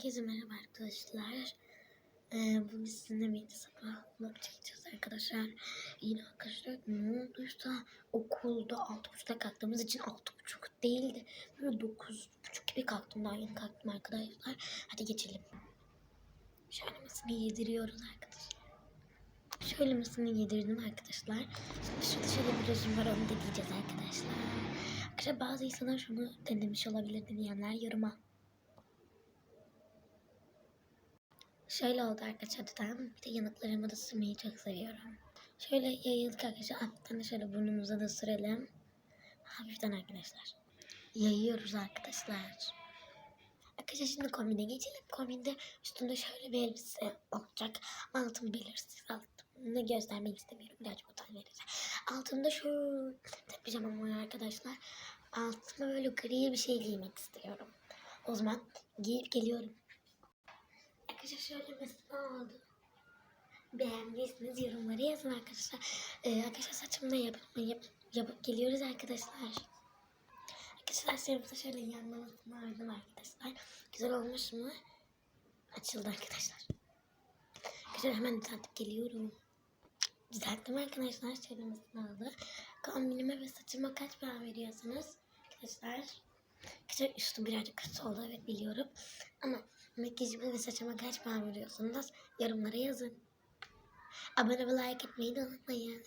Herkese merhaba arkadaşlar. Ee, bugün sizinle birlikte sabah vlog çekeceğiz arkadaşlar. Yine arkadaşlar ne olduysa okulda 6.30'da kalktığımız için 6.30 değildi. Böyle 9.30 gibi kalktım daha yeni kalktım arkadaşlar. Hadi geçelim. Şöyle yediriyoruz arkadaşlar. Şöyle yedirdim arkadaşlar. Şimdi şurada şöyle bir resim var onu da diyeceğiz arkadaşlar. Arkadaşlar bazı insanlar şunu denemiş olabilir diyenler yoruma Şöyle oldu arkadaşlar dudağım. Bir de yanaklarımı da sürmeyi çok seviyorum. Şöyle yayıldık arkadaşlar. De şöyle burnumuza da sürelim. Hafiften arkadaşlar. Yayıyoruz arkadaşlar. Arkadaşlar şimdi kombine geçelim. Kombinde üstünde şöyle bir elbise olacak. Altım belirsiz. Altımını göstermek istemiyorum. Birazcık utan verici. Altımda tek pijamam var arkadaşlar. Altıma böyle gri bir şey giymek istiyorum. O zaman giyip geliyorum. Arkadaşlar şöyle mesela oldu. Beğendiyseniz yorumlara yazın arkadaşlar. Ee, arkadaşlar saçımı da yapıp, yap, yapıp geliyoruz arkadaşlar. Arkadaşlar serimde şöyle yanlamasını aldım arkadaşlar. Güzel olmuş mu? Açıldı arkadaşlar. Arkadaşlar hemen düzeltip geliyorum. Düzelttim arkadaşlar. Şöyle aldı. Kombinime ve saçıma kaç puan veriyorsunuz? Arkadaşlar. Arkadaşlar üstü birazcık kötü oldu evet biliyorum. Ama makyajıma ve saçıma kaç puan? Yorumlara yazın. Abone ve like etmeyi de unutmayın.